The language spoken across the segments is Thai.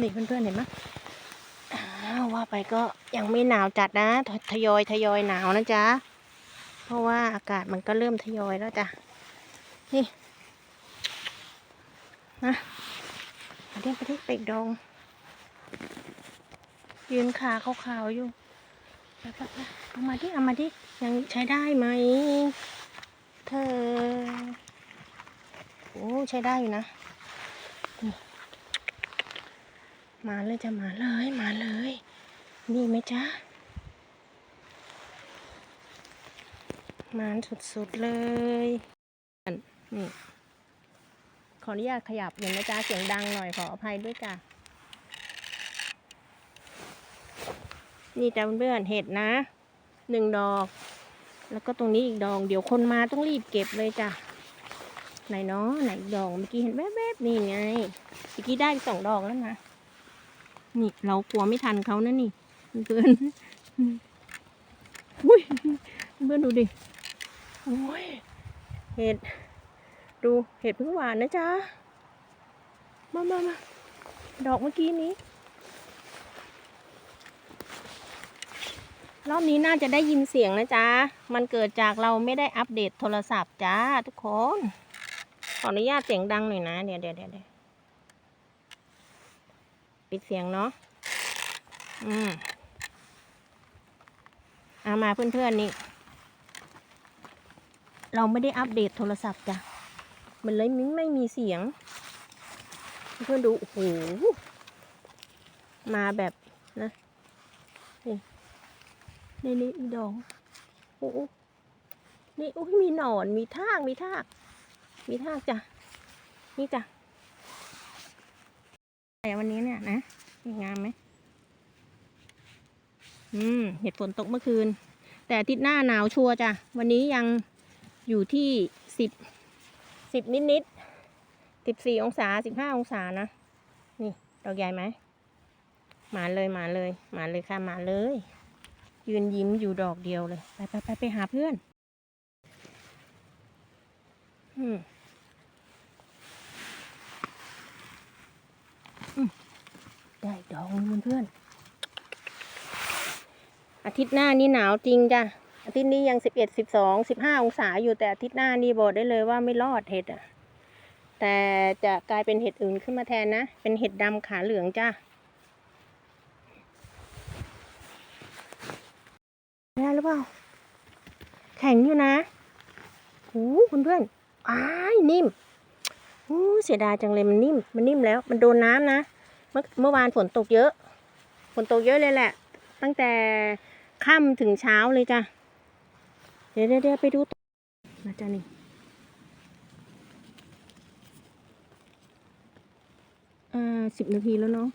นี่เพื่อนๆเห็นไหมว่าไปก็ยังไม่หนาวจัดนะ ทยอยทยอยหนาวนะจ๊ะ เพราะว่าอากาศมันก็เริ่มทยอยแล้วจ้ะ นี่ นะมาเรียกไปที่เป็กดองยืนขาขาวๆอยู่เอามาดิเอามาดิยังใช้ได้ไหม เธอ โอ้ ใช้ได้อยู่นะ มาเลยจะมาเลยมาเลย นี่ไหมจ๊ะมานสุดๆเลยนนี่ขออนุญาตขยับหน่อยนะจ๊ะเสียงดังหน่อยขออภัยด้วยจ้ะนี่จ้ะเพื่อนเห็ดนะหนึ่งดอก แล้วก็ตรงนี้อีกดอกเดี๋ยวคนมาต้องรีบเก็บเลยจ้ะไหนเนาะไหนดอกเมื่อกี้เห็นแวบๆนี่ไงเมื่อกี้ได้สองดอกแล้วนะ นี่เรากลัวไม่ทันเขานะนี่เพื่อนอุ้ยเพื่อนดูดิโอ้ยเห็ด ดูเห็ดเพึ่งหวานนะจ๊ะ มามามาดอกเมื่อกี้นี้ รอบนี้น่าจะได้ยินเสียงนะจ๊ะ มันเกิดจากเราไม่ได้อัปเดตโทรศัพท์จ้าทุกคน ขออนุญาตเสียงดังหน่อยนะ เดี๋ยวเดี๋ยวเดี๋ยว ปิดเสียงเนาะ อืมเอามาเพื่อนๆนี่ เราไม่ได้อัปเดตโทรศัพท์จ้ะ มันเลยไม่ไม่มีเสียง เพื่อนดู โอ้โห มาแบบนะ นี่นี่นี่อีดอง โอ้โหนี่อุ้ยมีหนอน มีทาก มีทาก มีทากจ้ะ นี่จ้ะ แต่วันนี้เนี่ยนะงามไหมอืมเห็ดฝนตกเมื่อคืน แต่อาทิตย์หน้าหนาวชัวจ้ะ วันนี้ยังอยู่ที่สิบสิบนิดนิดสิบสี่องศาสิบห้าองศานะ นี่ดอกใหญ่ไหมหมาเลยหมาเลยหมาเลยค่ะหมาเลย ยืนยิ้มอยู่ดอกเดียวเลย ไปไปไปไปหาเพื่อน อืมอืม ได้ดอกนึงเพื่อนอาทิตย์หน้านี่หนาวจริงจ้ะอาทิตย์นี้ยังสิบเอ็ดสิบสองสิบห้าองศาอยู่แต่อาทิตย์หน้านี่บอกได้เลยว่าไม่รอดเห็ดอะ แต่จะกลายเป็นเห็ดอื่นขึ้นมาแทนนะ เป็นเห็ดดำขาเหลืองจ้ะได้หรือเปล่า แข็งอยู่นะโอ้เพื่อนอ้ายนิ่ม เสียดายจังเลยมันนิ่ม มันนิ่มแล้ว มันโดนน้ำนะ เมื่อเมื่อวานฝนตกเยอะ ฝนตกเยอะเลยแหละ ตั้งแต่ค่ำถึงเช้าเลยจ้ะ เดี๋ยวเดี๋ยวไปดูต่อนะจ๊ะนี่อ่าสิบนาทีแล้วเนาะ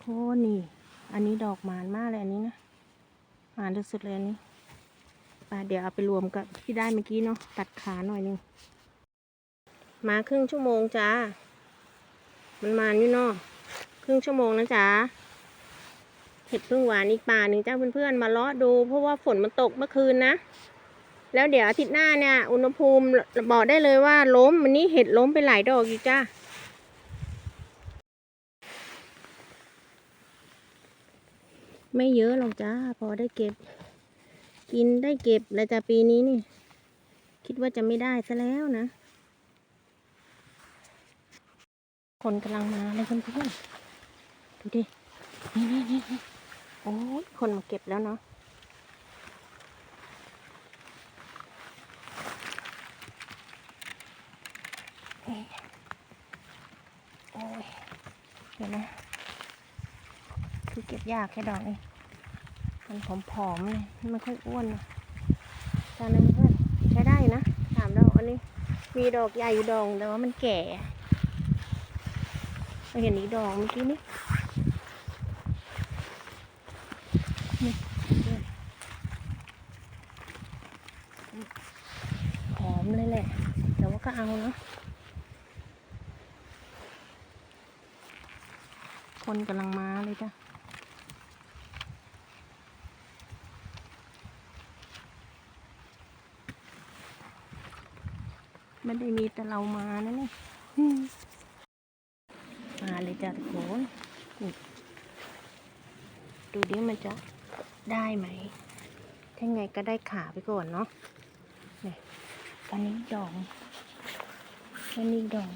โอ้นี่ อันนี้ดอกหมานมากเลยอันนี้นะ หมานสุดเลยอันนี้ไปเดี๋ยวเอาไปรวมกับที่ได้เมื่อกี้เนาะ ตัดขาหน่อยหนึง มาครึ่งชั่วโมงจ้า มันมานอยู่เนาะครึ่งชั่วโมงนะจ๊ะเห็ดพึ่งหวานอีกป่าหนึ่งจ้าเพื่อนๆมาเลาะดูเพราะว่าฝนมันตกเมื่อคืนนะ แล้วเดี๋ยวอาทิตย์หน้าเนี่ยอุณหภูมิบอกได้เลยว่าล้มวันนี้เห็ดล้มไปหลายดอกอยู่จ้าไม่เยอะหรอกจ้าพอได้เก็บ กินได้เก็บแล้วจ้าปีนี้นี่ คิดว่าจะไม่ได้ซะแล้วนะ คนกำลังมาเลยเพื่อนๆดูดิ นี่นี่นี่โอ้ยคนมาเก็บแล้วเนาะโอ้ยเดี๋ยวนะ คือเก็บยากแค่ดอกเองมันผอมๆเลยมันไม่ค่อยอ้วนนะตอนนั้นเพื่อนใช้ได้นะสามดอกอันนี้ มีดอกใหญ่อยู่ดอกแต่ว่ามันแก่ เห็นอีดอกเมื่อกี้นี้หอมเลยแหละ แต่ว่าก็เอาเนาะคนกำลังมาเลยจ้ะไม่ได้มีแต่เรามานะเนี่ย จ้ะทุกคนดูดิมันจะได้ไหมถ้าไงก็ได้ขาไปก่อนเนาะเนี่ยอันนี้ดอกอันนี้ดอก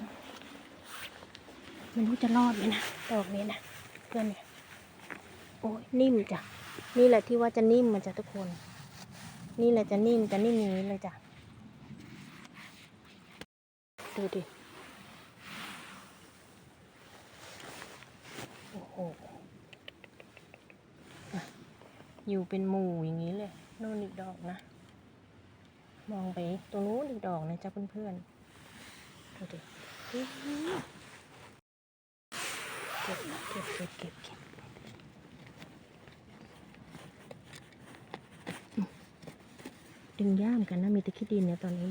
ไม่รู้จะรอดไหมนะดอกนี้นะเพื่อนเนี่ยโอ้ยนิ่มจ้ะนี่แหละที่ว่าจะนิ่มมันจะทุกคน นี่แหละจะนิ่มจะนิ่มอย่างนี้เลยจ้ะดูดิ โอ้โหอะอยู่เป็นหมู่อย่างนี้เลยนู่นอีกดอกนะ มองไปตรงนู้นอีกดอกนะจ๊ะเพื่อนๆดูดิอื้อหือเก็บเก็บเก็บเก็บเก็บดึงย่ามกันนะมีแตะขี้ดินเนี่ยตอนนี้